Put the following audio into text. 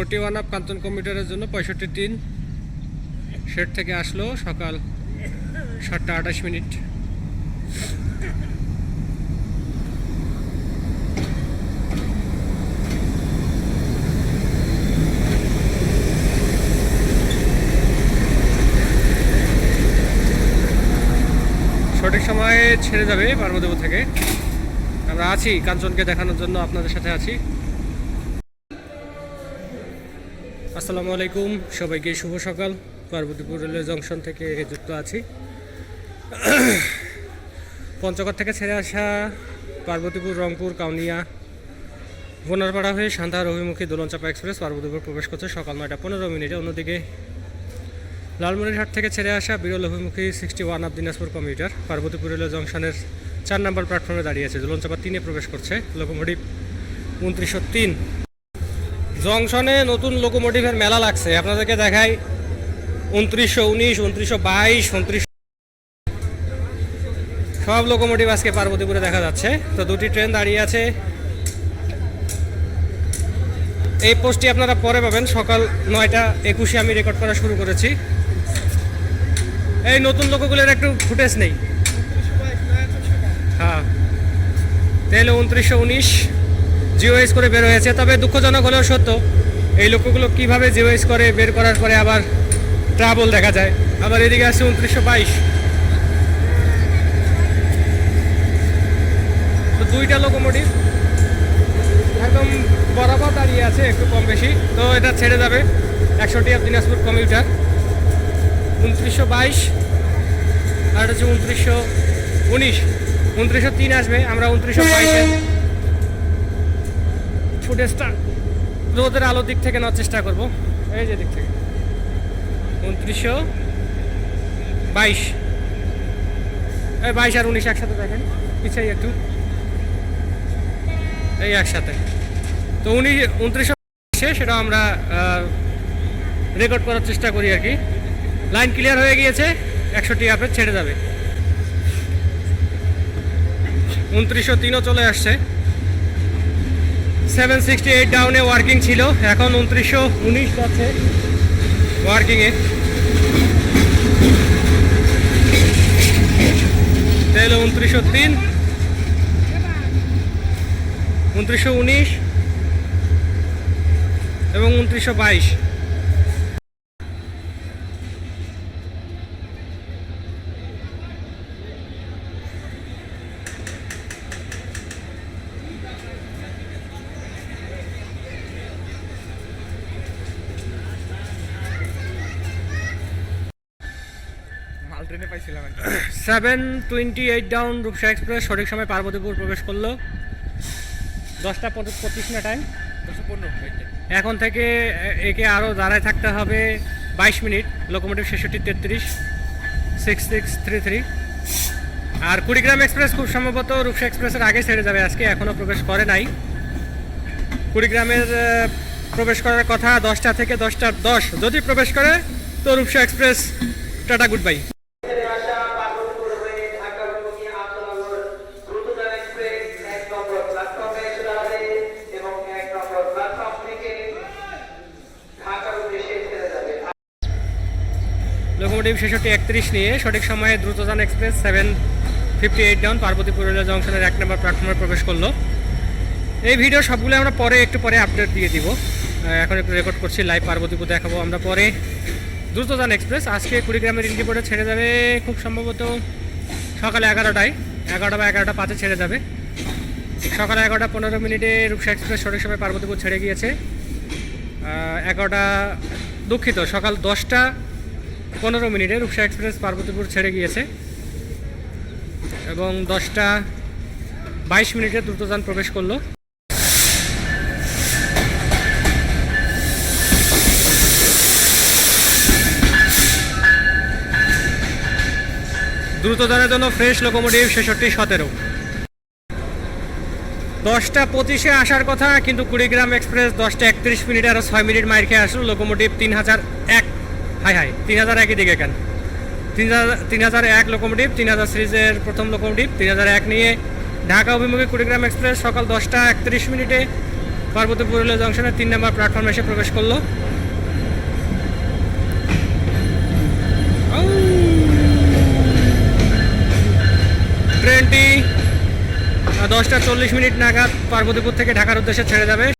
Forty one up কাঞ্চন কম্পিউটারের জন্য পঁয়ষট্টি তিন। শেড থেকে আসলো সকাল সাতটা আঠাশ মিনিট। সঠিক সময়ে ছেড়ে যাবে পার্বদেব থেকে। আমরা আছি কাঞ্চনকে দেখানোর জন্য, আপনাদের সাথে আছি। আসসালামু আলাইকুম, সবাইকে শুভ সকাল। পার্বতীপুর রেলওয়ে জংশন থেকে যুক্ত আছি। পঞ্চগড় থেকে ছেড়ে আসা পার্বতীপুর, রংপুর, কাউনিয়া, বোনারপাড়া হয়ে সান্তাহার, অভিমুখী দোলনচাপা এক্সপ্রেস পার্বতীপুর প্রবেশ করছে সকাল নয়টা পনেরো মিনিটে। অন্যদিকে লালমনিরহাট থেকে ছেড়ে আসা বিরল অভিমুখী sixty one up Dinajpur commuter Parbatipur railway জংশনের চার নম্বর প্ল্যাটফর্মে দাঁড়িয়েছে দোলনচাপা তিনে প্রবেশ করছে। লোকোমোটিভ উনত্রিশশো তিন। জংশনে নতুন লোকোমোটিভের মেলা লাগছে। আপনাদেরকে দেখাই উনত্রিশশো উনিশ, উনত্রিশশো বাইশ সব লোকোমোটিভ আজকে পার্বতীপুরে দেখা যাচ্ছে। তো দুটি ট্রেন দাঁড়িয়ে আছে। এই পোস্টটি আপনারা পরে পাবেন। সকাল নয়টা একুশে আমি রেকর্ড করা শুরু করেছি। এই নতুন লোকগুলোর একটু ফুটেজ নেই। হ্যাঁ। তাহলে উনত্রিশশো উনিশ। জিওএস করে বের হয়েছে। তবে দুঃখজনক হলেও সত্য, এই লোকগুলো কীভাবে জিওএস করে বের করার পরে আবার ট্রাবল দেখা যায়। আবার এদিকে আসছে উনত্রিশশো বাইশ। তো দুইটা লোকোমোটিভ একদম বরাবর দাঁড়িয়ে আছে, একটু কম বেশি। তো এটা ছেড়ে যাবে, একশোটি অফ দিনাজপুর কমিউটার উনত্রিশশো বাইশ আর হচ্ছে উনত্রিশশো উনিশ। উনত্রিশশো তিন আসবে, আমরা উনত্রিশশো বাইশে ফুটেজটা রোদের আলোর দিক থেকে নেওয়ার চেষ্টা করব। এই যে দিক থেকে। উনত্রিশশো বাইশ। এই বাইশ আর উনিশ একসাথে দেখেন। পিছাই একটু। এই একসাথে। তো উনি উনত্রিশশো সেটা আমরা রেকর্ড করার চেষ্টা করি আর কি। লাইন ক্লিয়ার হয়ে গিয়েছে একশোটি অ্যাপে ছেড়ে যাবে। উনত্রিশশো তিনও চলে আসছে। সেভেন সিক্সটি এইট ডাউনে ওয়ার্কিং ছিল। এখন উনত্রিশশো উনিশ আছে ওয়ার্কিংয়ে তাহলে উনত্রিশশো তিন। উনত্রিশশো উনিশ। এবং উনত্রিশশো বাইশ মাল ট্রেনে পাইছিলাম seven twenty eight down Rupsha express সঠিক সময় পার্বতীপুর প্রবেশ করল। দশটা পঁচিশ না টাইম এখন থেকে একে আরও দাঁড়ায় থাকতে হবে বাইশ মিনিট লোকোমোটিভ ছেষট্টি তেত্রিশ সিক্স সিক্স থ্রি থ্রি আর কুড়িগ্রাম এক্সপ্রেস খুব সম্ভবত রূপসা এক্সপ্রেসের আগে ছেড়ে যাবে আজকে এখনও প্রবেশ করে নাই। কুড়িগ্রামের প্রবেশ করার কথা দশটা থেকে দশটা দশ যদি প্রবেশ করে তো Rupsha express tata goodbye ছেড়ে আসা পার্বতীপুর হয়ে ঢাকা অভিমুখী আন্দোলন দ্রুতগামী এক্সপ্রেস এক নম্বর প্ল্যাটফর্মে এসে দাঁড়াবে এবং এক নম্বর প্ল্যাটফর্ম থেকে ঢাকার উদ্দেশ্যে ছেড়ে যাবে লোকোমোটিভ ছেষট্টি একত্রিশ নিয়ে সঠিক সময়ে Drutojan express seven fifty eight down Parbatipur railway জংশনের এক নম্বর প্ল্যাটফর্মে প্রবেশ করল। এই ভিডিও সবগুলো আমরা পরে, একটু পরে আপডেট দিয়ে দিব। এখন একটু রেকর্ড করছি লাইভ পার্বতীপুর দেখাবো আমরা পরে। দ্রুতযান এক্সপ্রেস, আজকে কুড়িগ্রামের ইন্ডিপোর্টে ছেড়ে যাবে খুব সম্ভবত সকালে এগারোটায়। এগারোটা বা এগারোটা পাঁচে ছেড়ে যাবে। সকালে এগারোটা পনেরো মিনিটে রূপসা এক্সপ্রেস সঠিক সময় পার্বতীপুর ছেড়ে গিয়েছে। এগারোটা দুঃখিত, সকাল দশটা পনেরো মিনিটে রূপসা এক্সপ্রেস পার্বতীপুর ছেড়ে গিয়েছে এবং দশটা বাইশ মিনিটে দ্রুতযান প্রবেশ করল। দ্রুতযানের জন্য ফ্রেশ লোকোমোটিভ ছেষট্টি সতেরো। দশটা পঁচিশে আসার কথা, কিন্তু কুড়িগ্রাম এক্সপ্রেস দশটা একত্রিশ মিনিট আরও ছয় মিনিট মাইর খেয়ে আসলো। লোকোমোটিভ তিন হাজার এক। হাই হাই, তিন হাজার একই দিকে কেন? তিন হাজার এক লোকোমোটিভ তিন হাজার সিরিজের প্রথম লোকোমোটিভ তিন হাজার এক নিয়ে ঢাকা অভিমুখী কুড়িগ্রাম এক্সপ্রেস সকাল দশটা একত্রিশ মিনিটে পার্বতীপুর রেলওয়ে জংশনের তিন নম্বর প্ল্যাটফর্মে এসে প্রবেশ করল। ট্রেনটি দশটা চল্লিশ মিনিট নাগাদ পার্বতীপুর থেকে ঢাকার উদ্দেশ্যে ছেড়ে যাবে।